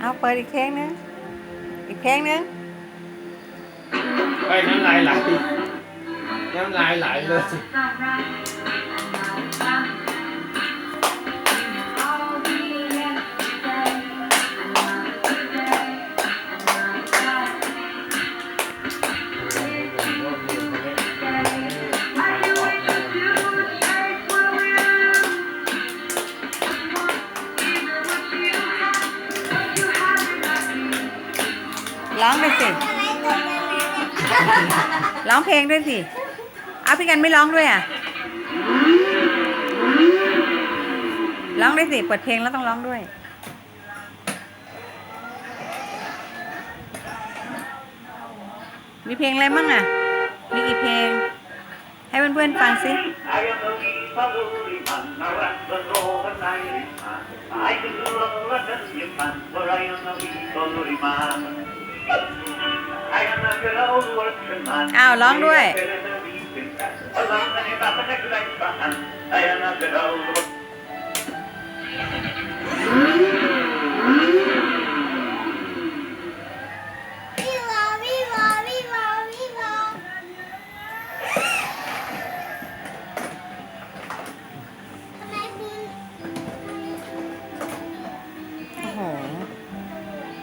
เอาเปิดอีกเพลงนึงอีกเพลงนึงไปน้ำลายไหลน้ำลายไหลเลย ร้องด้วยสิ ร้องเพลงด้วยสิเอาพี่กันไม่ร้องด้วยอะ ร้องด้สิ เปิดเพลงแล้วต้องร้องด้วย มีเพลงอะไรมั่งอะ มีกี่เพลง ให้เพื่อนๆฟังสิ I am a wee man, now I'm the Northern Irishman. I can do all that you can, for I am a wee man. I am a good old working man. อ้าวร้องด้วย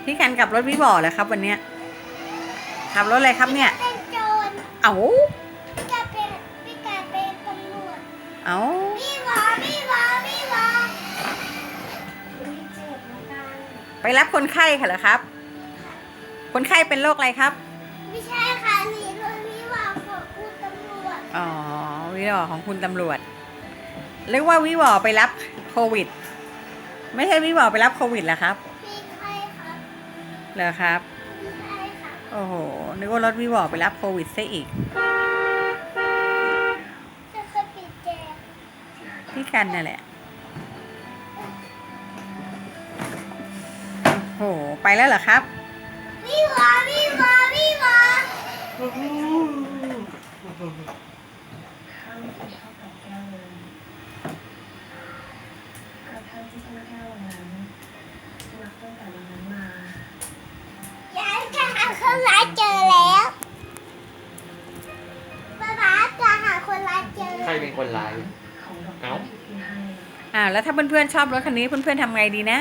พี่กันกลับรถวิบอเหรอครับ วันเนี้ยขับรถอะไรครับเนี่ย เป็นโจรเอ้าพี่กาเป็นพี่กาเป็นตำรวจเอ้าวิวาวิวาวิวาอุ๊ยเจ็บเหมือนกันไปรับคนไข้ค่ะเหรอครับ คนไข้เป็นโรคอะไรครับ ไม่ใช่ค่ะนี่รถวิวาของคุณตำรวจอ๋อวิวอของคุณตำรวจเรียกว่าวิวอไปรับโควิด ไม่ใช่วิวอไปรับโควิดเหรอครับพี่ใครครับ เหรอครับ โอ้โห นึกว่ารถวิวอไปรับโควิดซะอีก พี่กันนั่นแหละ โอ้โห ไปแล้วเหรอครับ วิวาวิวาวิวา เจอใครเป็นคนร้ายเอ้าอ่าแล้วถ้าเพื่อนๆชอบรถคันนี้เพื่อนๆทำไงดีนะ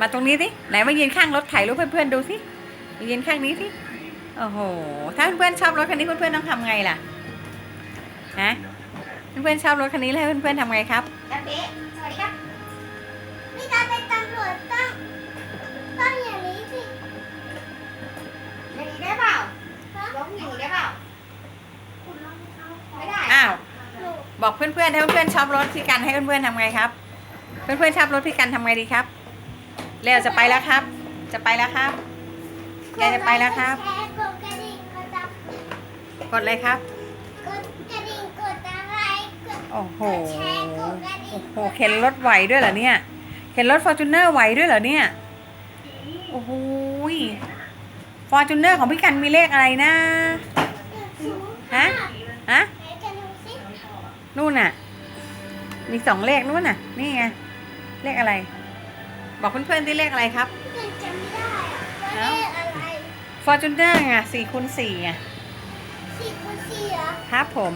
มาตรงนี้สิไหนมายืนข้างรถถ่ายรูปเพื่อนๆดูสิมายืนข้างนี้สิโอ้โหถ้าเพื่อนๆชอบรถคันนี้เพื่อนๆต้องทำไงล่ะฮะเพื่อนๆชอบรถคันนี้แล้วให้เพื่อนๆทำไงครับกระเบ๊ะสวัสดีครับ บอกเพื่อนๆถ้าเพื่อนๆชอบรถพี่กันให้เพื่อนๆทำไงครับ เพื่อนๆชอบรถพี่กันทำไงดีครับเร็วจะไปแล้วครับ จะไปแล้วครับแกจะไปแล้วครับ กดแชร์กระดิ่งกดตับกดเลยครับ กดกระดิ่งกดอะไรกด โอ้โห แชร์กดกระดิ่โอ้โห เข็นรถไหวด้วยเหรอเนี่ย เข็นรถฟอร์จูเนอร์ไหวด้วยเหรอเนี่ย โอ้โหฟอร์จูเนอร์ของพี่กันมีเลขอะไรนะฮะ ฮะไหนจะ นู่นน่ะ มีสองเลขนู่นน่ะ นี่ไง เลขอะไร บอกเพื่อนๆที่เลขอะไรครับยังจำไม่ได้อะว่าเลขอะไรฟอร์จูเนอร์ไงสี่คูณสี่ไงสี่คูณสี่เหรอครับผม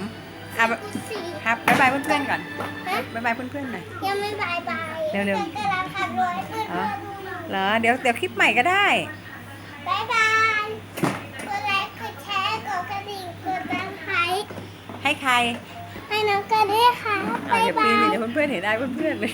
อะสี่คูณสี่ครับบ๊ายบายเพื่อนๆก่อนฮะบ๊ายบายเพื่อนๆหน่อยยังไม่บายบายเร็วๆพื่อนกำลังขับรถให้เพื่อนอ๋อๆดูหน่อยเหรอเดี๋ยวเดี๋ยวคลิปใหม่ก็ได้บายบายกดไลค์กดแชร์กดกระดิ่งกดติดตามให้ใครให้ น้องกันด้วยค่ะเอาบายอย่าบาปีนยดิเดี๋ยวเพื่อนๆเห็นได้เพื่อนๆเลย